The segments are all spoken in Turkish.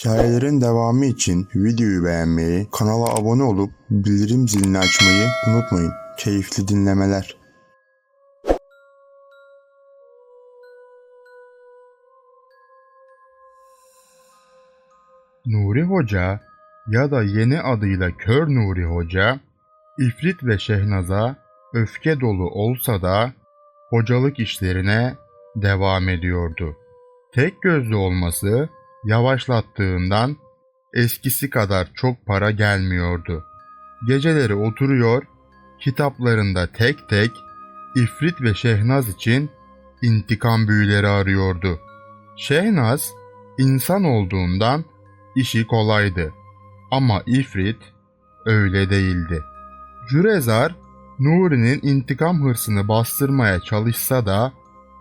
Hikayelerin devamı için videoyu beğenmeyi, kanala abone olup bildirim zilini açmayı unutmayın. Keyifli dinlemeler. Nuri Hoca ya da yeni adıyla Kör Nuri Hoca, İfrit ve Şehnaz'a öfke dolu olsa da hocalık işlerine devam ediyordu. Tek gözlü olması yavaşlattığından eskisi kadar çok para gelmiyordu. Geceleri oturuyor, kitaplarında tek tek İfrit ve Şehnaz için intikam büyüleri arıyordu. Şehnaz insan olduğundan işi kolaydı. Ama İfrit öyle değildi. Cürezar, Nuri'nin intikam hırsını bastırmaya çalışsa da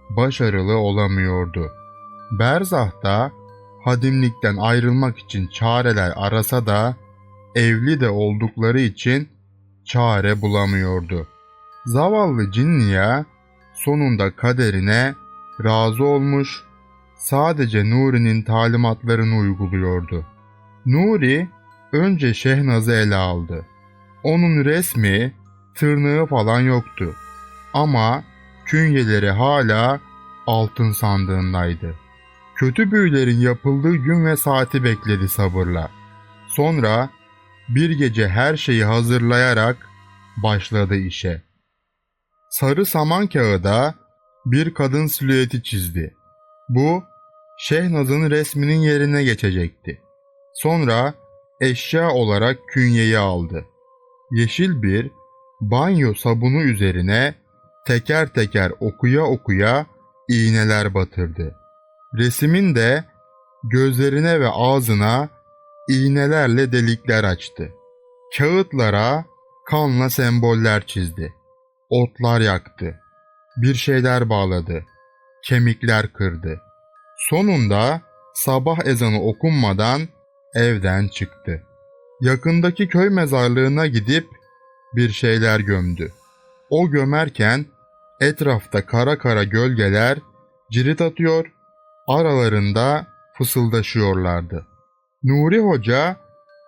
başarılı olamıyordu. Berzah'ta hadimlikten ayrılmak için çareler arasa da evli de oldukları için çare bulamıyordu. Zavallı Cinniye sonunda kaderine razı olmuş, sadece Nuri'nin talimatlarını uyguluyordu. Nuri önce Şehnaz'ı ele aldı. Onun resmi, tırnağı falan yoktu. Ama künyeleri hala altın sandığındaydı. Kötü büyülerin yapıldığı gün ve saati bekledi sabırla. Sonra bir gece her şeyi hazırlayarak başladı işe. Sarı saman kağıda bir kadın silüeti çizdi. Bu Şehnaz'ın resminin yerine geçecekti. Sonra eşya olarak künyeyi aldı. Yeşil bir banyo sabunu üzerine teker teker okuya okuya iğneler batırdı. Resimin de gözlerine ve ağzına iğnelerle delikler açtı. Kağıtlara kanla semboller çizdi. Otlar yaktı. Bir şeyler bağladı. Kemikler kırdı. Sonunda sabah ezanı okunmadan evden çıktı. Yakındaki köy mezarlığına gidip bir şeyler gömdü. O gömerken etrafta kara kara gölgeler cirit atıyor, aralarında fısıldaşıyorlardı. Nuri Hoca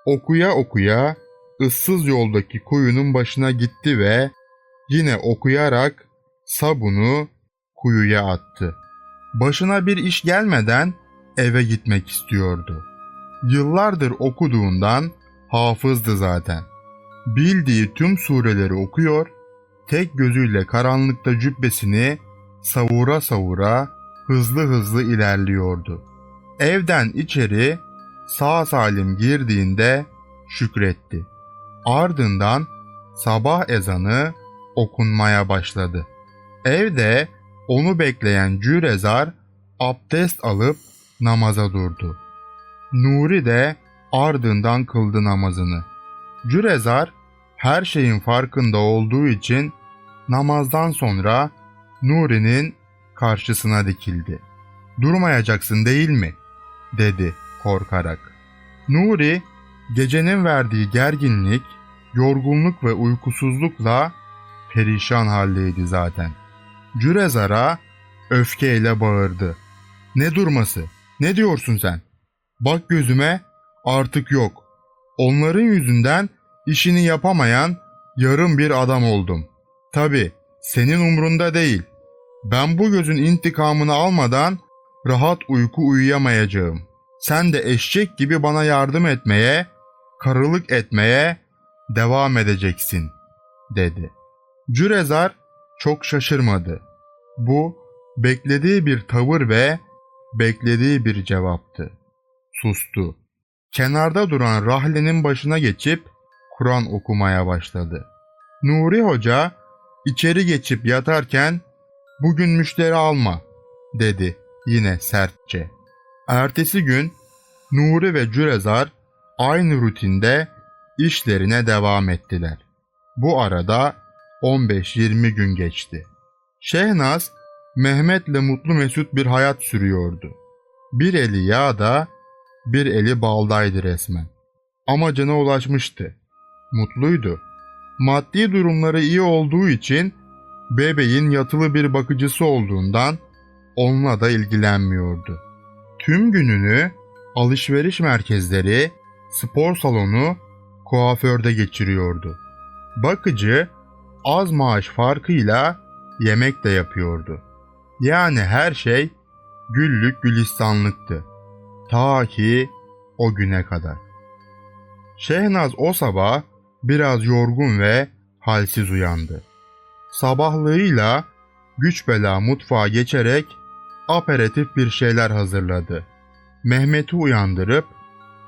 okuya okuya ıssız yoldaki kuyunun başına gitti ve yine okuyarak sabunu kuyuya attı. Başına bir iş gelmeden eve gitmek istiyordu. Yıllardır okuduğundan hafızdı zaten. Bildiği tüm sureleri okuyor, tek gözüyle karanlıkta cübbesini savura savura hızlı hızlı ilerliyordu. Evden içeri sağ salim girdiğinde şükretti. Ardından sabah ezanı okunmaya başladı. Evde onu bekleyen Cürezar abdest alıp namaza durdu. Nuri de ardından kıldı namazını. Cürezar her şeyin farkında olduğu için namazdan sonra Nuri'nin karşısına dikildi. Durmayacaksın değil mi? dedi korkarak. Nuri gecenin verdiği gerginlik, yorgunluk ve uykusuzlukla perişan haldeydi zaten. Cürezar'a öfkeyle bağırdı. Ne durması? Ne diyorsun sen? Bak gözüme artık yok. Onların yüzünden işini yapamayan yarım bir adam oldum. Tabi senin umrunda değil. Ben bu gözün intikamını almadan rahat uyku uyuyamayacağım. Sen de eşek gibi bana yardım etmeye, karılık etmeye devam edeceksin, dedi. Cürezar çok şaşırmadı. Bu beklediği bir tavır ve beklediği bir cevaptı. Sustu. Kenarda duran rahlenin başına geçip Kur'an okumaya başladı. Nuri Hoca içeri geçip yatarken bugün müşteri alma dedi yine sertçe. Ertesi gün Nuri ve Cürezar aynı rutinde işlerine devam ettiler. Bu arada 15-20 gün geçti. Şehnaz Mehmet'le mutlu mesut bir hayat sürüyordu. Bir eli yağda, bir eli baldaydı resmen. Amacına ulaşmıştı. Mutluydu. Maddi durumları iyi olduğu için bebeğin yatılı bir bakıcısı olduğundan onunla da ilgilenmiyordu. Tüm gününü alışveriş merkezleri, spor salonu, kuaförde geçiriyordu. Bakıcı az maaş farkıyla yemek de yapıyordu. Yani her şey güllük gülistanlıktı. Ta ki o güne kadar. Şehnaz o sabah biraz yorgun ve halsiz uyandı. Sabahlığıyla güç bela mutfağa geçerek aperatif bir şeyler hazırladı. Mehmet'i uyandırıp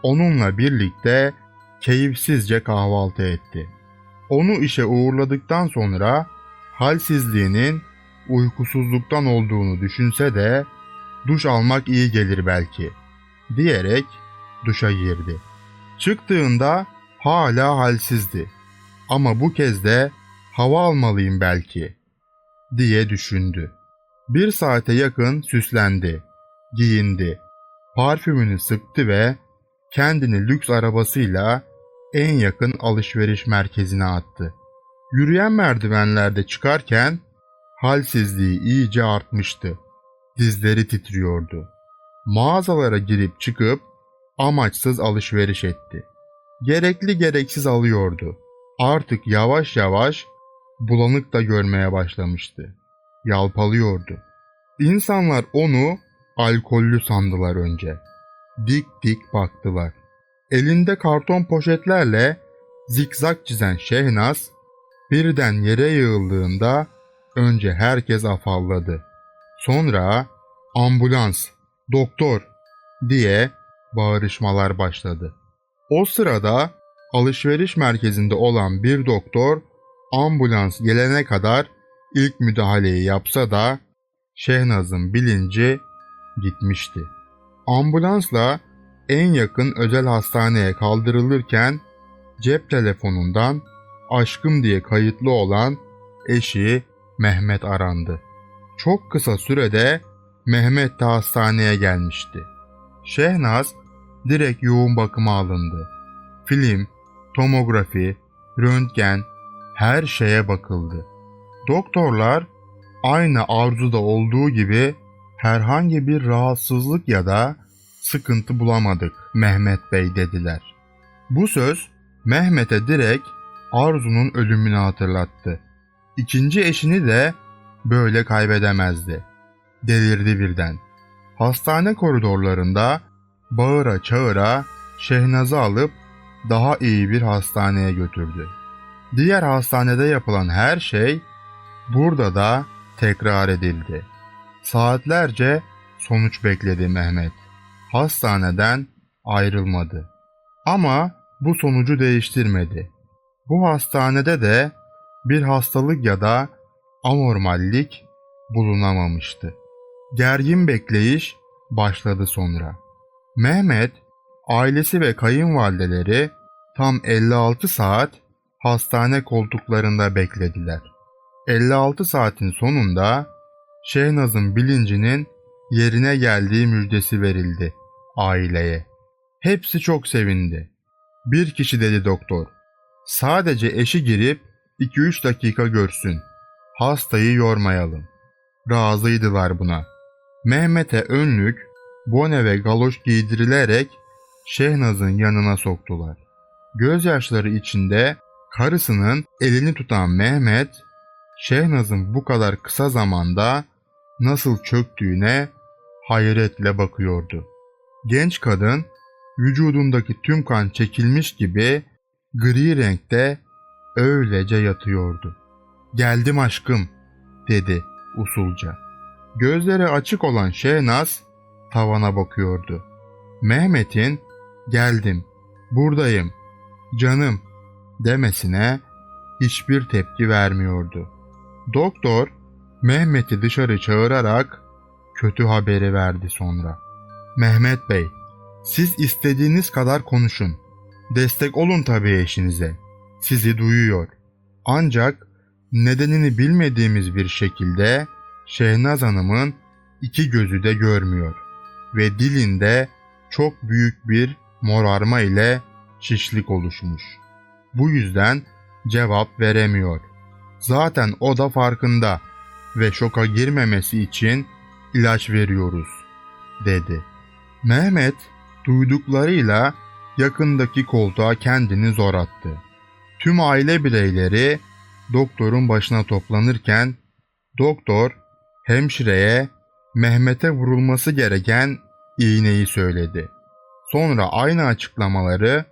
onunla birlikte keyifsizce kahvaltı etti. Onu işe uğurladıktan sonra halsizliğinin uykusuzluktan olduğunu düşünse de duş almak iyi gelir belki diyerek duşa girdi. Çıktığında hala halsizdi. Ama bu kez de hava almalıyım belki diye düşündü. Bir saate yakın süslendi, giyindi, parfümünü sıktı ve kendini lüks arabasıyla en yakın alışveriş merkezine attı. Yürüyen merdivenlerde çıkarken halsizliği iyice artmıştı. Dizleri titriyordu. Mağazalara girip çıkıp amaçsız alışveriş etti. Gerekli gereksiz alıyordu. Artık yavaş yavaş bulanık da görmeye başlamıştı. Yalpalıyordu. İnsanlar onu alkollü sandılar önce. Dik dik baktılar. Elinde karton poşetlerle zikzak çizen Şehnaz birden yere yığıldığında önce herkes afalladı. Sonra ambulans, doktor diye bağırışmalar başladı. O sırada alışveriş merkezinde olan bir doktor ambulans gelene kadar ilk müdahaleyi yapsa da Şehnaz'ın bilinci gitmişti. Ambulansla en yakın özel hastaneye kaldırılırken cep telefonundan aşkım diye kayıtlı olan eşi Mehmet arandı. Çok kısa sürede Mehmet de hastaneye gelmişti. Şehnaz direkt yoğun bakıma alındı. Film, tomografi, röntgen, her şeye bakıldı. Doktorlar aynı arzuda olduğu gibi herhangi bir rahatsızlık ya da sıkıntı bulamadık Mehmet Bey dediler. Bu söz Mehmet'e direkt Arzu'nun ölümünü hatırlattı. İkinci eşini de böyle kaybedemezdi. Delirdi birden. Hastane koridorlarında bağıra çağıra Şehnaz'ı alıp daha iyi bir hastaneye götürdü. Diğer hastanede yapılan her şey burada da tekrar edildi. Saatlerce sonuç bekledi Mehmet. Hastaneden ayrılmadı. Ama bu sonucu değiştirmedi. Bu hastanede de bir hastalık ya da anormallik bulunamamıştı. Gergin bekleyiş başladı sonra. Mehmet, ailesi ve kayınvalideleri tam 56 saat hastane koltuklarında beklediler. 56 saatin sonunda Şehnaz'ın bilincinin yerine geldiği müjdesi verildi aileye. Hepsi çok sevindi. Bir kişi dedi doktor. Sadece eşi girip 2-3 dakika görsün. Hastayı yormayalım. Razıydılar buna. Mehmet'e önlük, bone ve galoş giydirilerek Şehnaz'ın yanına soktular. Gözyaşları içinde karısının elini tutan Mehmet, Şehnaz'ın bu kadar kısa zamanda nasıl çöktüğüne hayretle bakıyordu. Genç kadın vücudundaki tüm kan çekilmiş gibi gri renkte öylece yatıyordu. Geldim aşkım dedi usulca. Gözleri açık olan Şehnaz tavana bakıyordu. Mehmet'in geldim, buradayım, canım demesine hiçbir tepki vermiyordu. Doktor Mehmet'i dışarı çağırarak kötü haberi verdi sonra. Mehmet Bey, siz istediğiniz kadar konuşun. Destek olun tabii eşinize. Sizi duyuyor. Ancak nedenini bilmediğimiz bir şekilde Şehnaz Hanım'ın iki gözü de görmüyor ve dilinde çok büyük bir morarma ile şişlik oluşmuş. Bu yüzden cevap veremiyor. Zaten o da farkında ve şoka girmemesi için ilaç veriyoruz, dedi. Mehmet Duyduklarıyla yakındaki koltuğa kendini zor attı. Tüm aile bireyleri doktorun başına toplanırken doktor hemşireye Mehmet'e vurulması gereken iğneyi söyledi. Sonra aynı açıklamaları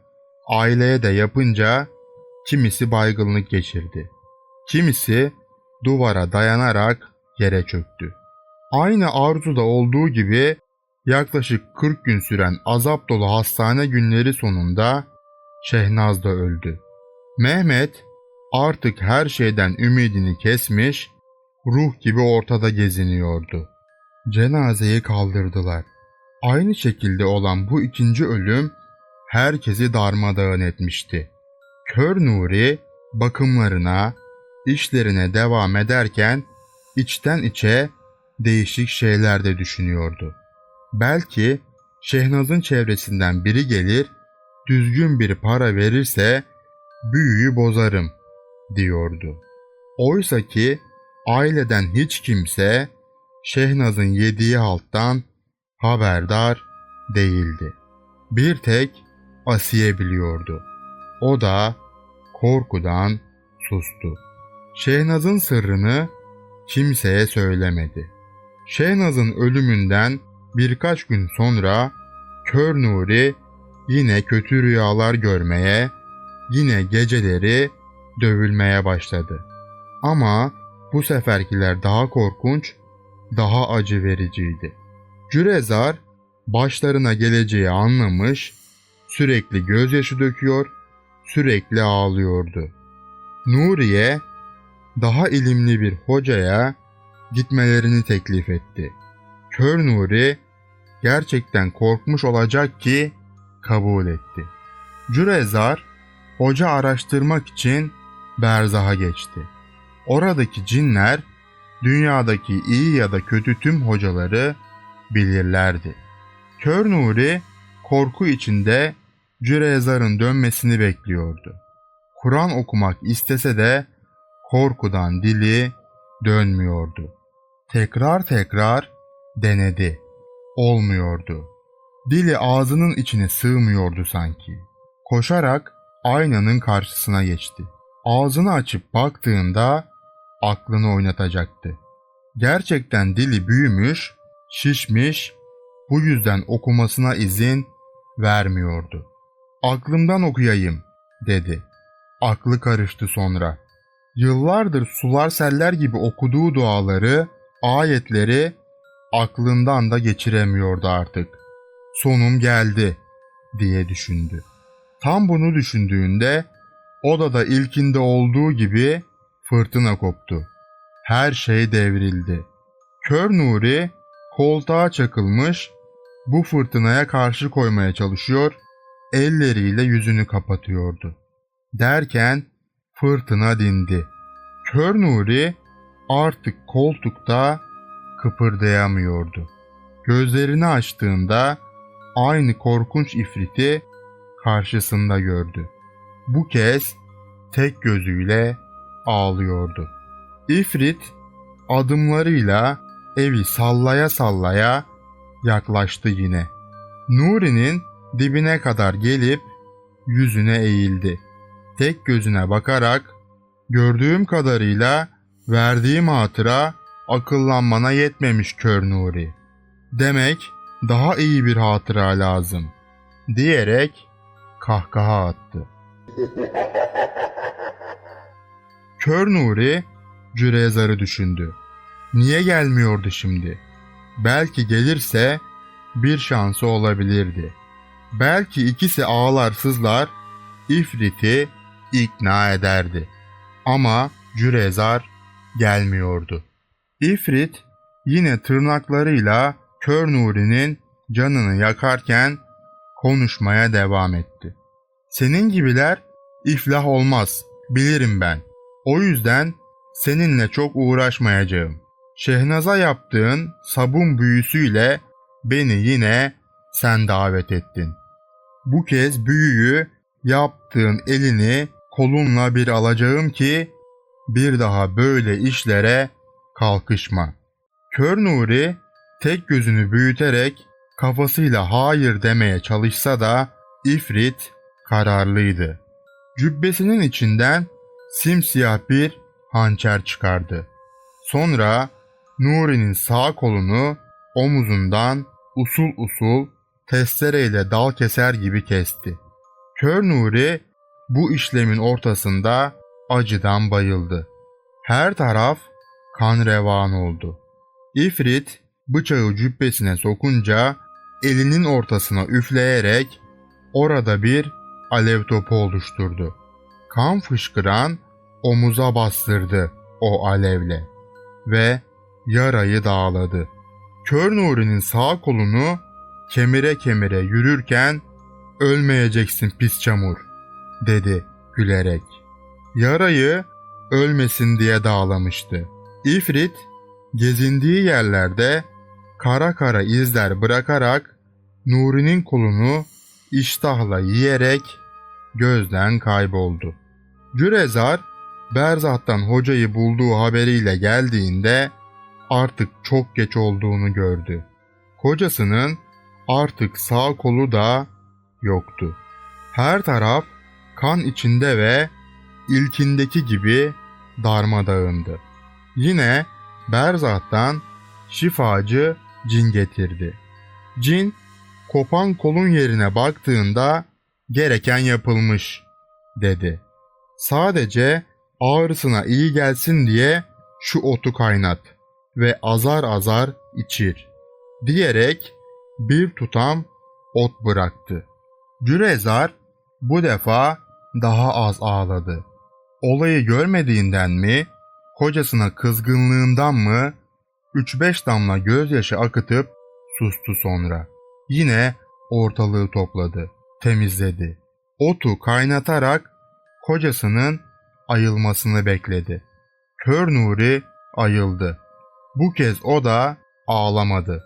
aileye de yapınca kimisi baygınlık geçirdi. Kimisi duvara dayanarak yere çöktü. Aynı arzuda olduğu gibi yaklaşık 40 gün süren azap dolu hastane günleri sonunda Şehnaz da öldü. Mehmet artık her şeyden ümidini kesmiş, ruh gibi ortada geziniyordu. Cenazeyi kaldırdılar. Aynı şekilde olan bu ikinci ölüm herkesi darmadağın etmişti. Kör Nuri bakımlarına, işlerine devam ederken içten içe değişik şeyler de düşünüyordu. Belki Şehnaz'ın çevresinden biri gelir, düzgün bir para verirse büyüyü bozarım diyordu. Oysa ki aileden hiç kimse Şehnaz'ın yediği halttan haberdar değildi. Bir tek Asiye biliyordu. O da korkudan sustu. Şehnaz'ın sırrını kimseye söylemedi. Şehnaz'ın ölümünden birkaç gün sonra Kör Nuri yine kötü rüyalar görmeye, yine geceleri dövülmeye başladı. Ama bu seferkiler daha korkunç, daha acı vericiydi. Cürezar başlarına geleceği anlamış, sürekli gözyaşı döküyor, sürekli ağlıyordu. Nuriye daha ilimli bir hocaya gitmelerini teklif etti. Kör Nuri gerçekten korkmuş olacak ki kabul etti. Cürezar hoca araştırmak için Berzah'a geçti. Oradaki cinler dünyadaki iyi ya da kötü tüm hocaları bilirlerdi. Kör Nuri korku içinde Cürezar'ın dönmesini bekliyordu. Kur'an okumak istese de korkudan dili dönmüyordu. Tekrar tekrar denedi. Olmuyordu. Dili ağzının içine sığmıyordu sanki. Koşarak aynanın karşısına geçti. Ağzını açıp baktığında aklını oynatacaktı. Gerçekten dili büyümüş, şişmiş, bu yüzden okumasına izin vermiyordu. Aklımdan okuyayım, dedi. Aklı karıştı sonra. Yıllardır sular seller gibi okuduğu duaları, ayetleri aklından da geçiremiyordu artık. Sonum geldi, diye düşündü. Tam bunu düşündüğünde odada ilkinde olduğu gibi fırtına koptu. Her şey devrildi. Kör Nuri koltuğa çakılmış, bu fırtınaya karşı koymaya çalışıyor, elleriyle yüzünü kapatıyordu. Derken fırtına dindi. Kör Nuri artık koltukta kıpırdayamıyordu. Gözlerini açtığında aynı korkunç ifriti karşısında gördü. Bu kez tek gözüyle ağlıyordu. İfrit adımlarıyla evi sallaya sallaya yaklaştı yine. Nuri'nin dibine kadar gelip yüzüne eğildi. Tek gözüne bakarak gördüğüm kadarıyla verdiğim hatıra akıllanmana yetmemiş kör Nuri. Demek daha iyi bir hatıra lazım diyerek kahkaha attı. Kör Nuri Cürezar'ı düşündü. Niye gelmiyordu şimdi? Belki gelirse bir şansı olabilirdi. Belki ikisi ağlar sızlar, İfrit'i ikna ederdi. Ama Cürezar gelmiyordu. İfrit yine tırnaklarıyla Kör Nuri'nin canını yakarken konuşmaya devam etti. Senin gibiler iflah olmaz, bilirim ben. O yüzden seninle çok uğraşmayacağım. Şehnaz'a yaptığın sabun büyüsüyle beni yine sen davet ettin. Bu kez büyüyü yaptığın elini kolunla bir alacağım ki bir daha böyle işlere kalkışma. Kör Nuri tek gözünü büyüterek kafasıyla hayır demeye çalışsa da İfrit kararlıydı. Cübbesinin içinden simsiyah bir hançer çıkardı. Sonra Nuri'nin sağ kolunu omuzundan usul usul testereyle dal keser gibi kesti. Kör Nuri bu işlemin ortasında acıdan bayıldı. Her taraf kan revan oldu. İfrit bıçağı cübbesine sokunca elinin ortasına üfleyerek orada bir alev topu oluşturdu. Kan fışkıran omuza bastırdı o alevle ve yarayı dağladı. Kör Nuri'nin sağ kolunu kemire kemire yürürken ölmeyeceksin pis çamur dedi gülerek. Yarayı ölmesin diye dağlamıştı. İfrit gezindiği yerlerde kara kara izler bırakarak Nuri'nin kolunu iştahla yiyerek gözden kayboldu. Cürezar Berzat'tan hocayı bulduğu haberiyle geldiğinde artık çok geç olduğunu gördü. Kocasının artık sağ kolu da yoktu. Her taraf kan içinde ve ilkindeki gibi darmadağındı. Yine Berzat'tan şifacı cin getirdi. Cin kopan kolun yerine baktığında gereken yapılmış dedi. Sadece ağrısına iyi gelsin diye şu otu kaynat ve azar azar içir diyerek bir tutam ot bıraktı. Cürezar bu defa daha az ağladı. Olayı görmediğinden mi, kocasına kızgınlığından mı 3-5 damla gözyaşı akıtıp sustu sonra. Yine ortalığı topladı, temizledi. Otu kaynatarak kocasının ayılmasını bekledi. Kör Nuri ayıldı. Bu kez o da ağlamadı,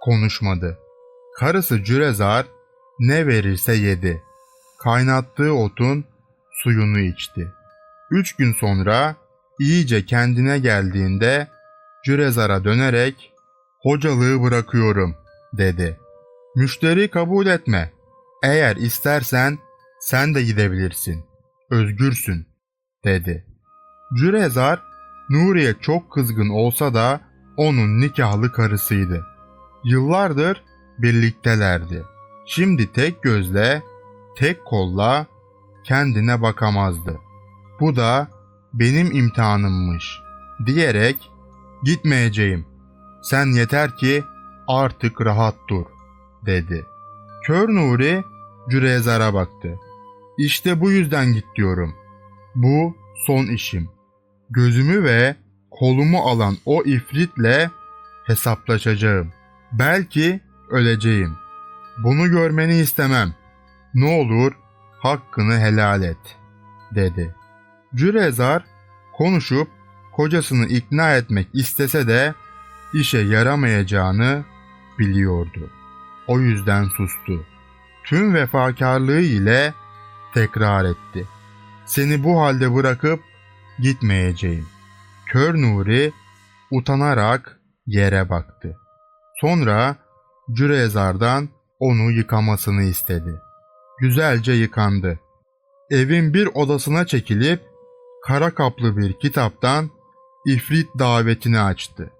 konuşmadı. Karısı Cürezar ne verirse yedi. Kaynattığı otun suyunu içti. Üç gün sonra iyice kendine geldiğinde Cürezar'a dönerek hocalığı bırakıyorum dedi. Müşteri kabul etme. Eğer istersen sen de gidebilirsin. Özgürsün dedi. Cürezar Nuriye çok kızgın olsa da onun nikahlı karısıydı. Yıllardır birliktelerdi. Şimdi tek gözle, tek kolla kendine bakamazdı. Bu da benim imtihanımmış diyerek gitmeyeceğim. Sen yeter ki artık rahat dur dedi. Kör Nuri Cürezar'a baktı. İşte bu yüzden git diyorum. Bu son işim. Gözümü ve kolumu alan o ifritle hesaplaşacağım. Belki öleceğim. Bunu görmeni istemem. Ne olur hakkını helal et, dedi. Cürezar konuşup kocasını ikna etmek istese de işe yaramayacağını biliyordu. O yüzden sustu. Tüm vefakarlığı ile tekrar etti. Seni bu halde bırakıp gitmeyeceğim. Kör Nuri utanarak yere baktı. Sonra Cürezar'dan onu yıkamasını istedi. Güzelce yıkandı. Evin bir odasına çekilip kara kaplı bir kitaptan ifrit davetini açtı.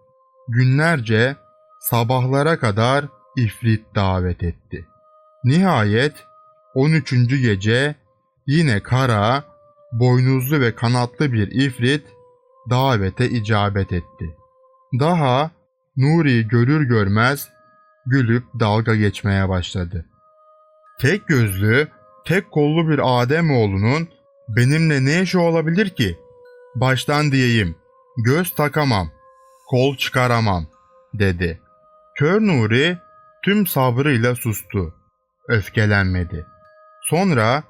Günlerce sabahlara kadar ifrit davet etti. Nihayet 13. gece yine kara, boynuzlu ve kanatlı bir ifrit davete icabet etti. Daha Nuri görür görmez gülüp dalga geçmeye başladı. Tek gözlü, tek kollu bir Ademoğlunun benimle ne işi olabilir ki? Baştan diyeyim, göz takamam, kol çıkaramam, dedi. Kör Nuri tüm sabrıyla sustu. Öfkelenmedi. Sonra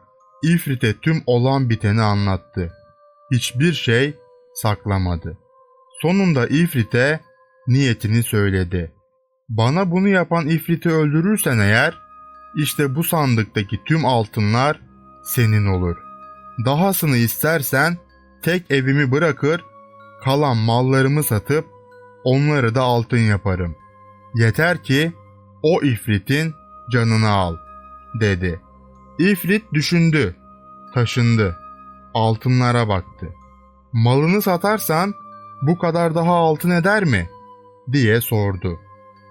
İfrit'e tüm olan biteni anlattı. Hiçbir şey saklamadı. Sonunda İfrit'e niyetini söyledi. Bana bunu yapan İfrit'i öldürürsen eğer, işte bu sandıktaki tüm altınlar senin olur. Dahasını istersen tek evimi bırakır, kalan mallarımı satıp onları da altın yaparım. Yeter ki o ifritin canını al, dedi. İfrit düşündü, taşındı, altınlara baktı. Malını satarsan bu kadar daha altın eder mi? diye sordu.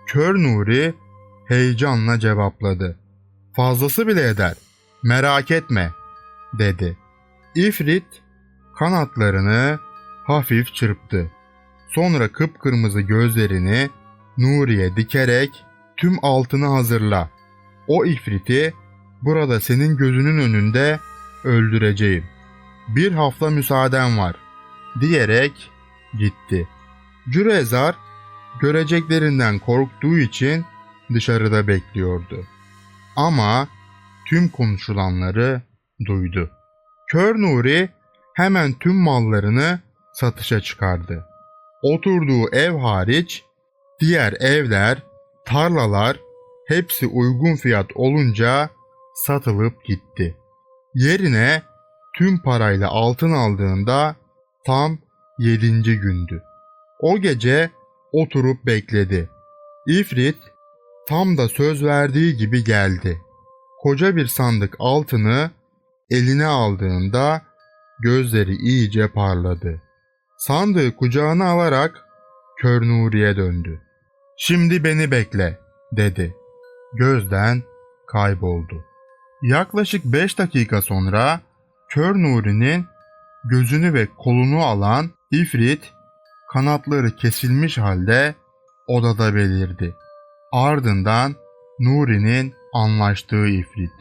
Kör Nuri heyecanla cevapladı. Fazlası bile eder, merak etme, dedi. İfrit kanatlarını hafif çırptı. Sonra kıpkırmızı gözlerini Nuri'ye dikerek tüm altını hazırla. O ifriti burada senin gözünün önünde öldüreceğim. Bir hafta müsaaden var diyerek gitti. Cürezar göreceklerinden korktuğu için dışarıda bekliyordu. Ama tüm konuşulanları duydu. Kör Nuri hemen tüm mallarını satışa çıkardı. Oturduğu ev hariç diğer evler, tarlalar hepsi uygun fiyat olunca satılıp gitti. Yerine tüm parayla altın aldığında tam yedinci gündü. O gece oturup bekledi. İfrit tam da söz verdiği gibi geldi. Koca bir sandık altını eline aldığında gözleri iyice parladı. Sandığı kucağına alarak Kör Nuri'ye döndü. Şimdi beni bekle, dedi. Gözden kayboldu. Yaklaşık beş dakika sonra Kör Nuri'nin gözünü ve kolunu alan İfrit kanatları kesilmiş halde odada belirdi. Ardından Nuri'nin anlaştığı İfrit.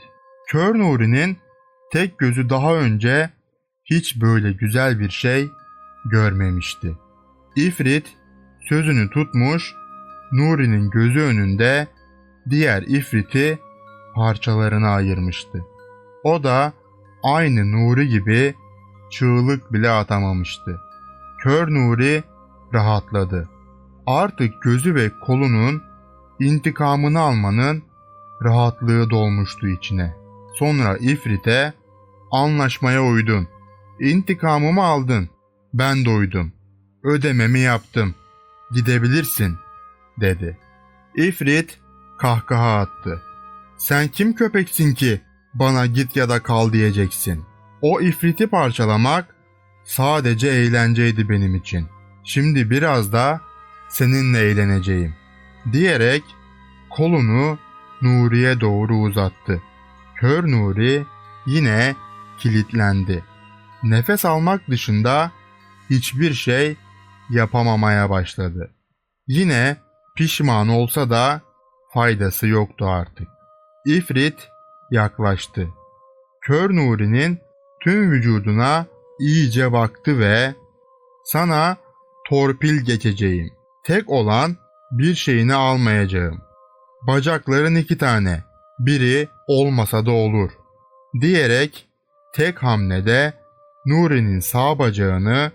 Kör Nuri'nin tek gözü daha önce hiç böyle güzel bir şey görmemişti. İfrit sözünü tutmuş, Nuri'nin gözü önünde diğer ifriti parçalarına ayırmıştı. O da aynı Nuri gibi çığlık bile atamamıştı. Kör Nuri rahatladı. Artık gözü ve kolunun intikamını almanın rahatlığı dolmuştu içine. Sonra İfrit'e anlaşmaya uydun. İntikamımı aldın. Ben doydum. Ödememi yaptım. Gidebilirsin, dedi. İfrit kahkaha attı. Sen kim köpeksin ki bana git ya da kal diyeceksin. O ifriti parçalamak sadece eğlenceydi benim için. Şimdi biraz da seninle eğleneceğim. Diyerek kolunu Nuri'ye doğru uzattı. Kör Nuri yine kilitlendi. Nefes almak dışında hiçbir şey yapamamaya başladı. Yine pişman olsa da faydası yoktu artık. İfrit yaklaştı. Kör Nuri'nin tüm vücuduna iyice baktı ve sana torpil geçeceğim. Tek olan bir şeyini almayacağım. Bacakların iki tane, biri olmasa da olur. Diyerek tek hamlede Nuri'nin sağ bacağını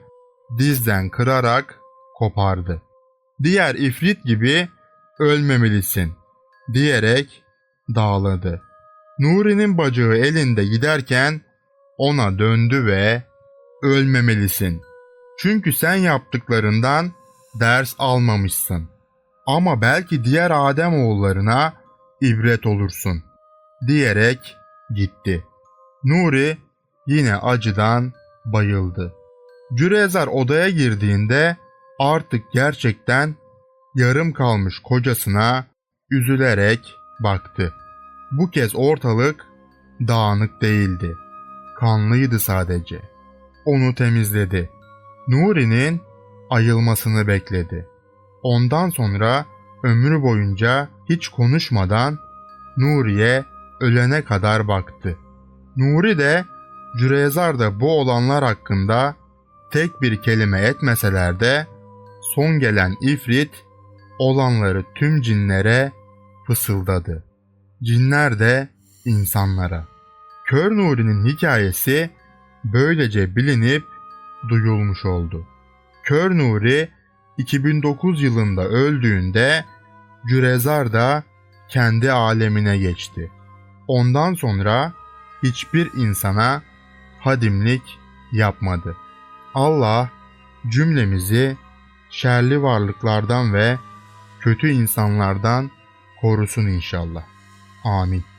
dizden kırarak kopardı. Diğer ifrit gibi ölmemelisin diyerek dağladı. Nuri'nin bacağı elinde giderken ona döndü ve ölmemelisin. Çünkü sen yaptıklarından ders almamışsın. Ama belki diğer Adem oğullarına ibret olursun diyerek gitti. Nuri yine acıdan bayıldı. Cürezar odaya girdiğinde artık gerçekten yarım kalmış kocasına üzülerek baktı. Bu kez ortalık dağınık değildi. Kanlıydı sadece. Onu temizledi. Nuri'nin ayılmasını bekledi. Ondan sonra ömrü boyunca hiç konuşmadan Nuri'ye ölene kadar baktı. Nuri de Cürezar da bu olanlar hakkında tek bir kelime etmeseler de son gelen ifrit olanları tüm cinlere fısıldadı. Cinler de insanlara. Kör Nuri'nin hikayesi böylece bilinip duyulmuş oldu. Kör Nuri 2009 yılında öldüğünde Cürezar da kendi alemine geçti. Ondan sonra hiçbir insana hadimlik yapmadı. Allah cümlemizi şerli varlıklardan ve kötü insanlardan korusun inşallah. Amin.